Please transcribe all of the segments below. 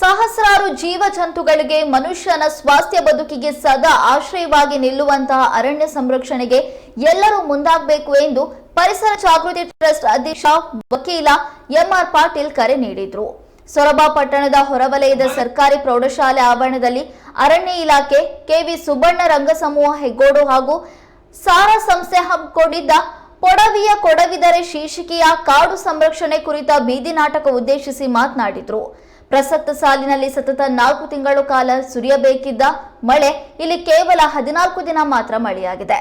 ಸಹಸ್ರಾರು ಜೀವ ಜಂತುಗಳಿಗೆ ಮನುಷ್ಯನ ಸ್ವಾಸ್ಥ್ಯ ಬದುಕಿಗೆ ಸದಾ ಆಶ್ರಯವಾಗಿ ನಿಲ್ಲುವಂತಹ ಅರಣ್ಯ ಸಂರಕ್ಷಣೆಗೆ ಎಲ್ಲರೂ ಮುಂದಾಗಬೇಕು ಎಂದು ಪರಿಸರ ಜಾಗೃತಿ ಟ್ರಸ್ಟ್ ಅಧ್ಯಕ್ಷ ವಕೀಲ ಎಂಆರ್ ಪಾಟೀಲ್ ಕರೆ ನೀಡಿದ್ರು. ಸೊರಬ ಪಟ್ಟಣದ ಹೊರವಲಯದ ಸರ್ಕಾರಿ ಪ್ರೌಢಶಾಲೆ ಆವರಣದಲ್ಲಿ ಅರಣ್ಯ ಇಲಾಖೆ ಕೆವಿ ಸುಬ್ಬಣ್ಣ ರಂಗಸಮೂಹ ಹೆಗ್ಗೋಡು ಹಾಗೂ ಸಾರಾ ಸಂಸ್ಥೆ ಹಮ್ಮಿಕೊಂಡಿದ್ದ ಕೊಡವಿಯ ಕೊಡವಿದರೆ ಶೀರ್ಷಿಕೆಯ ಕಾಡು ಸಂರಕ್ಷಣೆ ಕುರಿತ ಬೀದಿ ನಾಟಕ ಉದ್ದೇಶಿಸಿ ಮಾತನಾಡಿದ್ರು. ಪ್ರಸಕ್ತ ಸಾಲಿನಲ್ಲಿ ಸತತ ನಾಲ್ಕು ತಿಂಗಳು ಕಾಲ ಸುರಿಯಬೇಕಿದ್ದ ಮಳೆ ಇಲ್ಲಿ ಕೇವಲ ಹದಿನಾಲ್ಕು ದಿನ ಮಾತ್ರ ಮಳೆಯಾಗಿದೆ.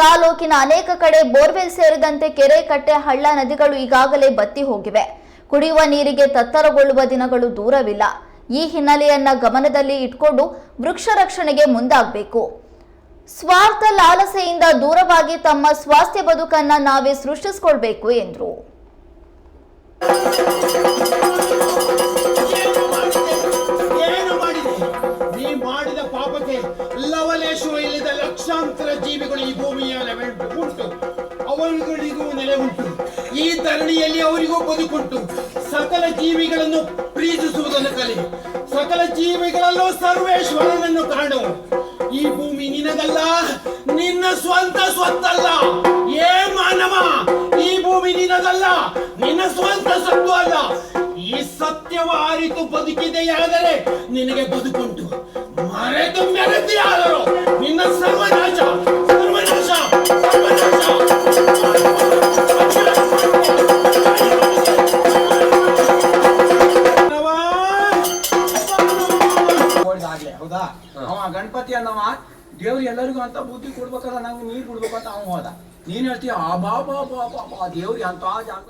ತಾಲೂಕಿನ ಅನೇಕ ಕಡೆ ಬೋರ್ವೆಲ್ ಸೇರಿದಂತೆ ಕೆರೆ ಕಟ್ಟೆ ಹಳ್ಳ ನದಿಗಳು ಈಗಾಗಲೇ ಬತ್ತಿ ಹೋಗಿವೆ. ಕುಡಿಯುವ ನೀರಿಗೆ ತತ್ತರಗೊಳ್ಳುವ ದಿನಗಳು ದೂರವಿಲ್ಲ. ಈ ಹಿನ್ನೆಲೆಯನ್ನ ಗಮನದಲ್ಲಿ ಇಟ್ಕೊಂಡು ವೃಕ್ಷ ರಕ್ಷಣೆಗೆ ಮುಂದಾಗಬೇಕು. ಸ್ವಾರ್ಥ ಲಾಲಸೆಯಿಂದ ದೂರವಾಗಿ ತಮ್ಮ ಸ್ವಾಸ್ಥ್ಯ ಬದುಕನ್ನ ನಾವೇ ಸೃಷ್ಟಿಸಿಕೊಳ್ಬೇಕು ಎಂದರು. ಪಾಪಕ್ಕೆ ಲವಲೇಶ್ವರ ಇಲ್ಲದ ಲಕ್ಷಾಂತರ ಜೀವಿಗಳು ಈ ಭೂಮಿಯ ಉಂಟು ಅವರುಗಳಿಗೂ ನೆಲೆ ಉಂಟು. ಈ ಧರಣಿಯಲ್ಲಿ ಅವರಿಗೂ ಬದುಕುಂಟು. ಸಕಲ ಜೀವಿಗಳನ್ನು ಪ್ರೀತಿಸುವುದನ್ನು ಕಲಿ. ಸಕಲ ಜೀವಿಗಳಲ್ಲೂ ಸರ್ವೇಶ್ವರನನ್ನು ಕಾಣು. ಈ ಭೂಮಿ ನಿನಗಲ್ಲ, ನಿನ್ನ ಸ್ವಂತ ಸ್ವತ್ತಲ್ಲ. ಏ ಮಾನವ, ಈ ಭೂಮಿ ನಿನಗಲ್ಲ, ನಿನ್ನ ಸ್ವಂತ ಸತ್ತು ಅಲ್ಲ. ಈ ಸತ್ಯವ ಅರಿತು ಬದುಕಿದೆಯಾದರೆ ನಿನಗೆ ಬದುಕುಂಟು. ಮರೆತು ಹೌದಾ ಅವ ಗಣಪತಿ ಅನ್ನವ ದೇವ್ರು ಎಲ್ಲರಿಗೂ ಅಂತ ಬುದ್ಧಿ ಕೊಡ್ಬೇಕಲ್ಲ ನಂಗೆ ನೀರ್ ಬಿಡ್ಬೇಕು ಅಂತ ಅವ ಹೋದ ನೀನ್ ಹೇಳ್ತೀಯ ಆ ಬಾ ಬಾ ಬಾ ಬಾ ಬಾ ದೇವ್ರಿಗೆ ಅಂತ ಜಾಗ